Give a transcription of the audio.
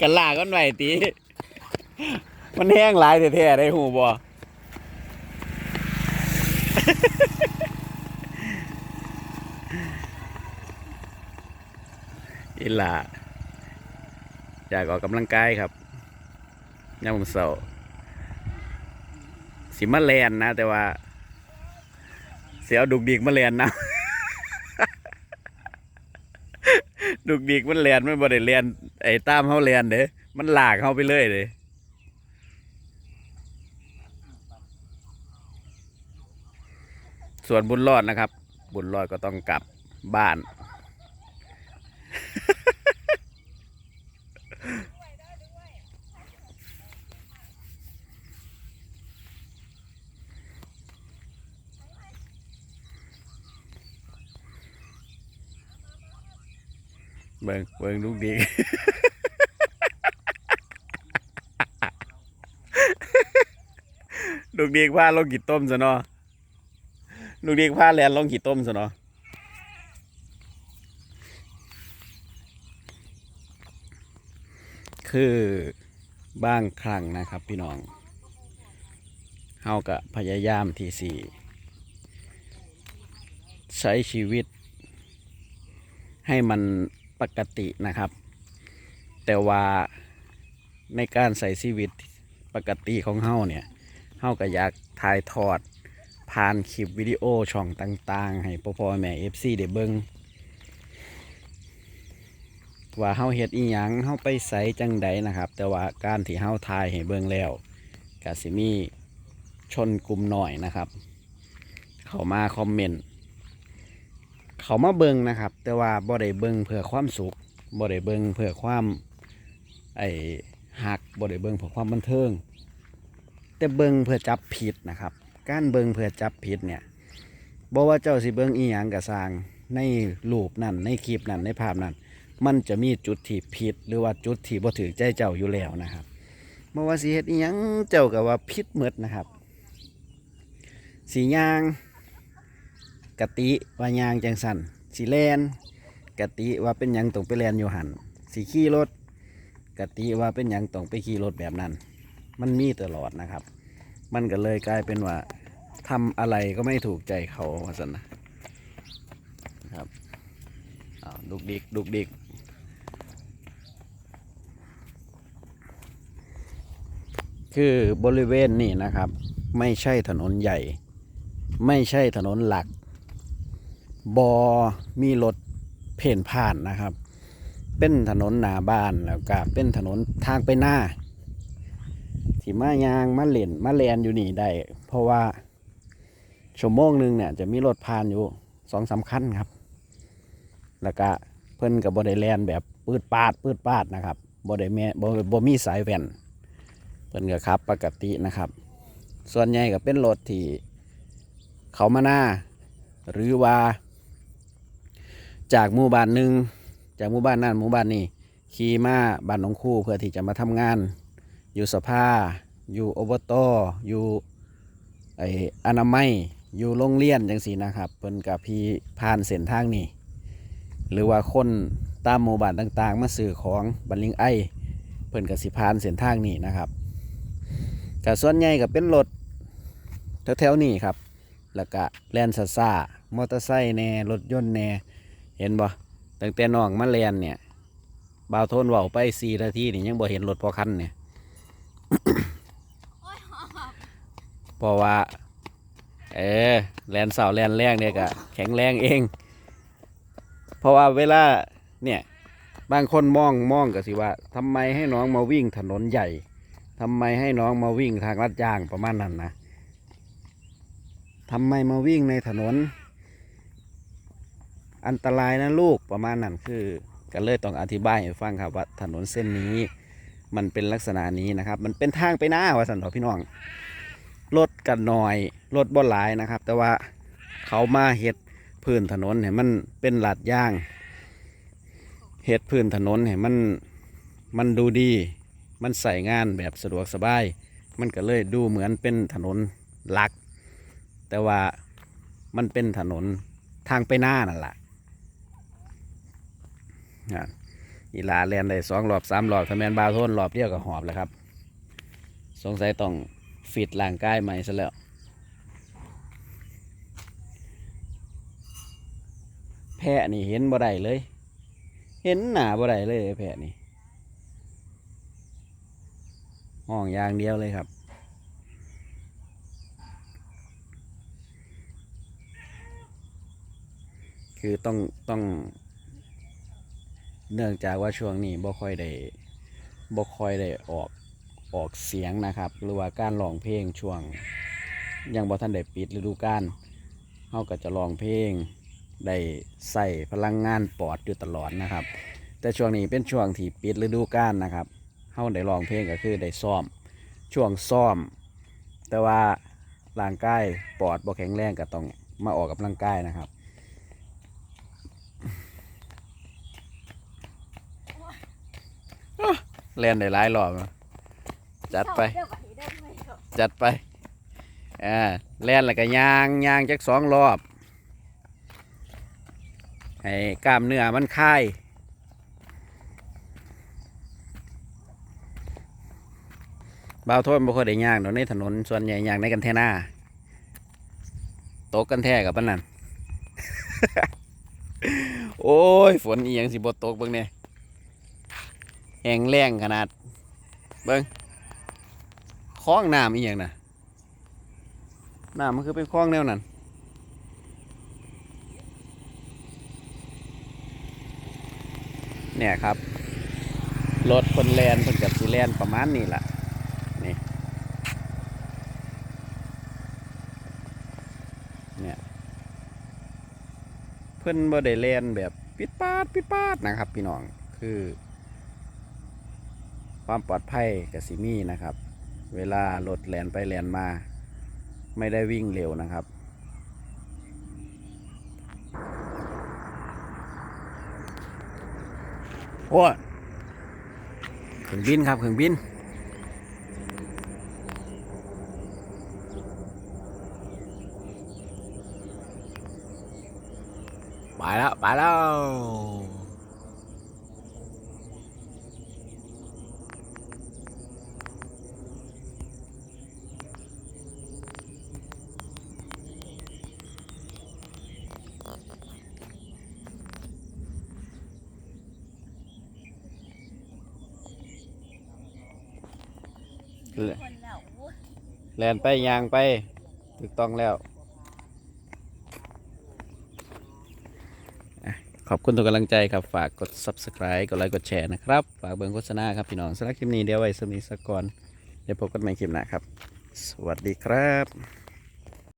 กันลากันไหวตีมันแห้งหลายแท้ๆได้หูบ่อีหลาอยากออกกำลังกายครับยามผมเสาร์สิมาแลนนะ แต่ว่า เสียวดุกดิกมาแลนนะ ดุกดีกมันแลนมันบ่ได้แลนไอ้ตามเฮาแลนเด้มันหลากเฮาไปเลยเด้ส่วนบุญรอดนะครับ บุญรอดก็ต้องกลับบ้าน เบิ่งเบิ่งลูกดีลูกดีพาลงกี่ต้มซะเนาะลูกดีพาแลนลงกี่ต้มซะเนาะคือบางครั้งนะครับพี่น้องเฮาก็พยายามที่สี่ใช้ชีวิตให้มัน ปกตินะครับ แต่ว่าในการใส่ชีวิตปกติของเฮาเนี่ยเฮาก็อยากถ่ายทอดผ่านคลิปวิดีโอช่องต่างๆ ให้พ่อพ่อแม่เอฟซีได้เบิงว่าเฮาเฮ็ดอีหยังเฮาไปใส่จังใดนะครับ แต่ว่าการที่เฮาถ่ายให้เบิงแล้วก็สิมีชนกลุ่มหน่อยนะครับ เข้ามาคอมเมนต์ เขามาเบิงนะครับ แต่ว่าบ่ได้เบิงเพื่อความสุขบ่ได้เบิงเพื่อความไอหักบ่ได้เบิงเพื่อความบันเทิง แต่เบิงเพื่อจับผิดนะครับ การเบิงเพื่อจับผิดเนี่ยบ่ว่าเจ้าสิเบิงอีหยังกะสร้างในรูปนั่นในคลิปนั่นในภาพนั้นมันจะมีจุดที่ผิด หรือว่าจุดที่บ่ถือใจเจ้าอยู่แล้วนะครับบ่ว่าสิเฮ็ดอีหยังเจ้าก็ว่าผิดหมดนะครับสีย่าง กะติว่ายางจังสันสีแลนกะติว่าเป็นยังต้องไปแลนอยู่หันสีขี่รถกะติว่าเป็นยังต้องไปขี่รถแบบนั้น มันมีตลอดนะครับ มันก็เลยกลายเป็นว่าทำอะไรก็ไม่ถูกใจเขาว่าสันนะครับดุกดิกดุกดิกคือบริเวณนี่นะครับ ไม่ใช่ถนนใหญ่ ไม่ใช่ถนนหลัก บอมีรถเพ่นผ่านนะครับ เป็นถนนหน้าบ้านแล้วก็เป็นถนนทางไปหน้าที่มายางมาเล่นมาแลนอยู่นี่ได้เพราะว่าชั่วโมงหนึ่งเนี่ยจะมีรถผ่านอยู่สองสามคันครับ แล้วก็เพิ่นกับบอดแลนแบบปืดปาดปืดปาดนะครับบอดแม่บบมีสายแว่นเพิ่นก็ขับปกตินะครับ ส่วนใหญ่ก็เป็นรถที่เขามาหน้า หรือว่า จากหมู่บ้านหนึ่งจากหมู่บ้านนั้นหมู่บ้านนี้ขี่มาบ้านหนองคู่เพื่อที่จะมาทำงาน อยู่สภา อยู่อบตอยู่ไออนามัยอยู่โรงเรียนจังสีนะครับเพิ่นกับพี่ผ่านเส้นทางนี้หรือว่าคนตามหมู่บ้านต่างๆ มาซื้อของบันลิงไอเพิ่นกับสิผ่านเส้นทางนี้นะครับกับส่วนใหญ่ก็เป็นรถแถวๆนี้ครับแล้วก็แลนซ่าซามอเตอร์ไซค์แหน่รถยนต์แหน่ เห็นบ่ตั้งแต่น้องมาแลนเนี่ยบ่าวโทนเว้าไปสี่นาทีนี่ยังบ่เห็นรถพอคันเนี่ยเพราะว่า เออแลนเสาแลนแรงเนี่ยก็แข็งแรงเอง เพราะว่าเวลาเนี่ยบางคนมองมองก็สิว่าทำไมให้น้องมาวิ่งถนนใหญ่ทำไมให้น้องมาวิ่งทางลัดยางประมาณนั้นนะทำไมมาวิ่งในถนน อันตรายนะลูกประมาณนั้นคือก็เลยต้องอธิบายให้ฟังครับว่าถนนเส้นนี้ มันเป็นลักษณะนี้นะครับ มันเป็นทางไปหน้าว่าสันทอพี่น้องรถกันหน่อยรถบ่หลายนะครับ แต่ว่าเขามาเฮ็ดพื้นถนนเห็นมันเป็นหลาดย่างเฮ็ดพื้นถนนเห็นมันมันดูดี มันใส่งานแบบสะดวกสบาย มันก็เลยดูเหมือนเป็นถนนหลัก แต่ว่ามันเป็นถนนทางไปหน้านั่นแหละ อีลาแลนได้สองรอบสามรอบถ้าแมนบาโทนรอบเดียวก็หอบแล้วครับ สงสัยต้องฟิตร่างกายใหม่ซะแล้วแพะนี่เห็นบ่ได้เลย เห็นหนาบ่ได้เลยแพะนี่ห้องอย่างเดียวเลยครับ คือต้องต้อง เนื่องจากว่าช่วงนี้บ่ค่อยได้บ่ค่อยได้ออกออกเสียงนะครับ หรือว่าการร้องเพลงช่วง ยังบ่ทันได้ปิดฤดูกาลเฮาก็จะร้องเพลงได้ใส่พลังงานปอดอยู่ตลอดนะครับ แต่ช่วงนี้เป็นช่วงที่ปิดฤดูกาลนะครับเฮาได้ร้องเพลงก็คือได้ซ้อม ช่วงซ้อม แต่ว่าร่างกายปอดบ่แข็งแรงก็ต้องมาออกกำลังกายนะครับ เล่นได้หลายรอบอะจัดไปเดี๋ยวก่อนเดี๋ยวไม่เอาจัดไปอ่าเล่นแล้วก็ยางยางจักสองรอบให้กล้ามเนื้อมันคลายบ่าวโทษบ่ค่อยได้ย่างดอกในถนนส่วนใหญ่ย่างในกันแท่หน้าตกกันแท่กับปานนั้นโอ้ย ฝนอีหยังสิบ่ตกเบิ่งเนี่ย แห้งแล้งขนาด เบิ่งคลองน้ำอีหยังน่ะน้ำมันคือเป็นคลองแนวนั้นเนี่ยครับ รถคนแลนเพิ่นกับสีแลนประมาณนี้แหละนี่เนี่ยเพิ่นบ่ได้แลนแบบปิดปาดปิดปาดนะครับ พี่น้องคือ ความปลอดภัยกับสิมีนะครับ เวลารถแลนไปแลนมา ไม่ได้วิ่งเร็วนะครับ โอ้ยเครื่องบินครับเครื่องบินไปแล้วไปแล้ว คนแล้วโอ้แลนไปยางไปถูกต้องแล้วอะขอบคุณทุกกำลังใจครับ ฝากกด subscribe กดไลค์กดแชร์นะครับ ฝากเบิ่งโฆษณาครับพี่น้องสำหรับคลิปนี้เดี๋ยวไว้สมีสกก่อนเดี๋ยวพบกันใหม่คลิปหน้าครับ สวัสดีครับ